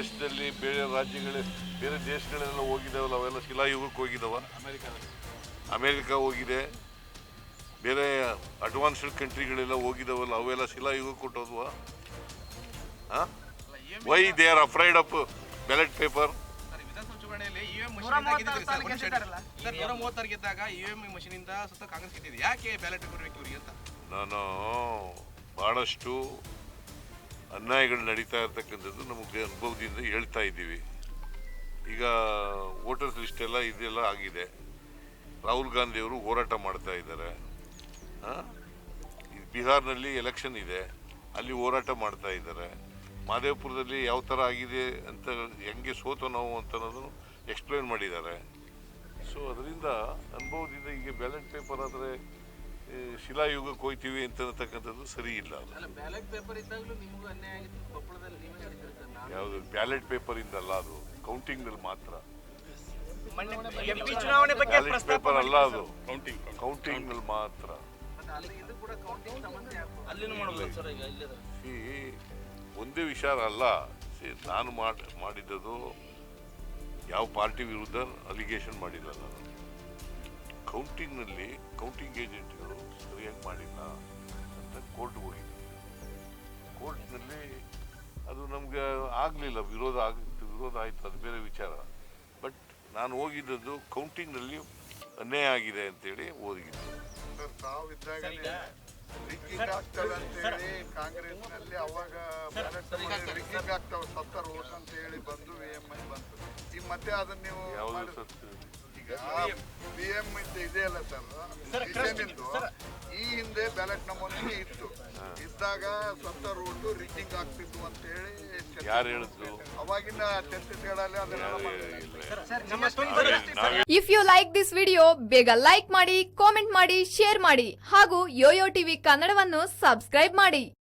ರಾಜ್ಯಗಳ ಬೇರೆ ದೇಶಗಳೆಲ್ಲ ಹೋಗಿದ್ದಾವಲ್ಲ ಅವೆಲ್ಲ ಶಿಲಾಯುಗಕ್ಕೆ ಹೋಗಿದ್ದಾವ? ಅಮೇರಿಕ ಹೋಗಿದೆ. ಬೇರೆ ಅಡ್ವಾನ್ಸ್ಡ್ ಕಂಟ್ರಿಗಳೆಲ್ಲ ಹೋಗಿದ್ದಾವಲ್ಲ ಅವೆಲ್ಲ ಶಿಲಾಯುಗಕ್ಕೆ ಕೊಟ್ಟೋದ್ವಾ? Why they are afraid of ballot paper ನಾನು ಭಾಳಷ್ಟು ಅನ್ಯಾಯಗಳು ನಡೀತಾ ಇರ್ತಕ್ಕಂಥದ್ದು ನಮಗೆ ಅನುಭವದಿಂದ ಹೇಳ್ತಾ ಇದ್ದೀವಿ. ಈಗ ವೋಟರ್ಸ್ ಲಿಸ್ಟ್ ಎಲ್ಲ ಇದೆಲ್ಲ ಆಗಿದೆ. ರಾಹುಲ್ ಗಾಂಧಿ ಅವರು ಹೋರಾಟ ಮಾಡ್ತಾ ಇದ್ದಾರೆ? ಬಿಹಾರ್ನಲ್ಲಿ ಎಲೆಕ್ಷನ್ ಇದೆ. ಅಲ್ಲಿ ಹೋರಾಟ ಮಾಡ್ತಾ ಇದ್ದಾರೆ. ಮಾದೇವಪುರದಲ್ಲಿ ಯಾವ ಥರ ಆಗಿದೆ ಅಂತ ಹೆಂಗೆ ಸೋತು ನಾವು ಅಂತ ಅನ್ನೋದನ್ನು ಎಕ್ಸ್ಪ್ಲೇನ್ ಮಾಡಿದ್ದಾರೆ. ಸೊ ಅದರಿಂದ ಅನುಭವದಿಂದ ಈಗ ಬ್ಯಾಲೆಟ್ ಪೇಪರ್ ಆದರೆ ಶಿಲಾಯುಗಕ್ಕೆ ಹೋಗ್ತೀವಿ ಅಂತ ಅನ್ನತಕ್ಕಂಥದ್ದು ಸರಿ ಇಲ್ಲ ಅದು. ಅಲ್ಲ ಬ್ಯಾಲೆಟ್ ಪೇಪರ್ ಇದ್ದಾಗಲೂ ನಿಮಗೂ ಅನ್ಯಾಯ ಆಗಿತ್ತು. ಕೊಪ್ಪಳದಲ್ಲಿ ನೀವೇ ಹೇಳ್ತೀರಿ ಸರ್ ಯಾವುದು ಬ್ಯಾಲೆಟ್ ಪೇಪರ್ ಇಂದಲ್ಲ ಅದು ಕೌಂಟಿಂಗ್ನಲ್ಲಿ ಮಾತ್ರ. ಎಂಪಿ ಚುನಾವಣೆ ಬಗ್ಗೆ ಬ್ಯಾಲೆಟ್ ಪೇಪರ್ ಅಲ್ಲ ಅದು ಕೌಂಟಿಂಗ್ ಕೌಂಟಿಂಗ್ನಲ್ಲಿ ಮಾತ್ರ. ಒಂದೇ ವಿಚಾರ ಅಲ್ಲ ನಾನು ಮಾಡಿದ್ದು ಮಾಡಿದ್ದದು ಯಾವ ಪಾರ್ಟಿ ವಿರುದ್ಧ ಅಲಿಗೇಷನ್ ಮಾಡಿಲ್ಲ ನಾನು. ಕೌಂಟಿಂಗ್ನಲ್ಲಿ ಕೌಂಟಿಂಗ್ ಏಜೆಂಟ್ಗಳು ಸರಿಯಾಗಿ ಮಾಡಿಲ್ಲ ಅಂತ ಕೋರ್ಟ್ ಹೋಗಿದೆ. ಕೋರ್ಟ್ನಲ್ಲಿ ಅದು ನಮಗೆ ಆಗಲಿಲ್ಲ ವಿರೋಧ ಆಗಿತ್ತು ವಿರೋಧ ಆಯಿತು ಅದು ಬೇರೆ ವಿಚಾರ. ಬಟ್ ನಾನು ಹೋಗಿದ್ದದ್ದು ಕೌಂಟಿಂಗ್ನಲ್ಲಿ ಅನ್ಯಾಯ ಆಗಿದೆ ಅಂತೇಳಿ ಓದಿದ್ದು ಕಾಂಗ್ರೆಸ್ನಲ್ಲಿ ಅವಾಗ ಸತ್ತರ ಓಟ್ ಅಂತ ಹೇಳಿ ಬಂದು ವಿ ಐ ಬಂತು. ಈಗ ಮತ್ತೆ ಅದನ್ನ ನೀವು ಯಾವುದು ಸತ್ತು ಎಂ ಇದೆಯಲ್ಲ ಸರ್ ಈ ಹಿಂದೆ ಬ್ಯಾಲೆಟ್ ನಮೂನೆ ಇತ್ತು. ಇದ್ದಾಗ ಸ್ವಂತ ರೋಡ್ ರಿಗ್ಗಿಂಗ್ ಆಗ್ತಿತ್ತು ಅಂತ ಹೇಳಿ ಯಾರು ಅವಾಗಿನ ಅದನ್ನೆಲ್ಲ ನಾವೇ if you like this video ಬೇಗ ಲೈಕ್ ಮಾಡಿ ಕಾಮೆಂಟ್ ಮಾಡಿ ಶೇರ್ ಮಾಡಿ ಹಾಗೂ ಯೋಯೋ ಟಿವಿ ಕನ್ನಡವನ್ನು ಸಬ್ಸ್ಕ್ರೈಬ್ ಮಾಡಿ.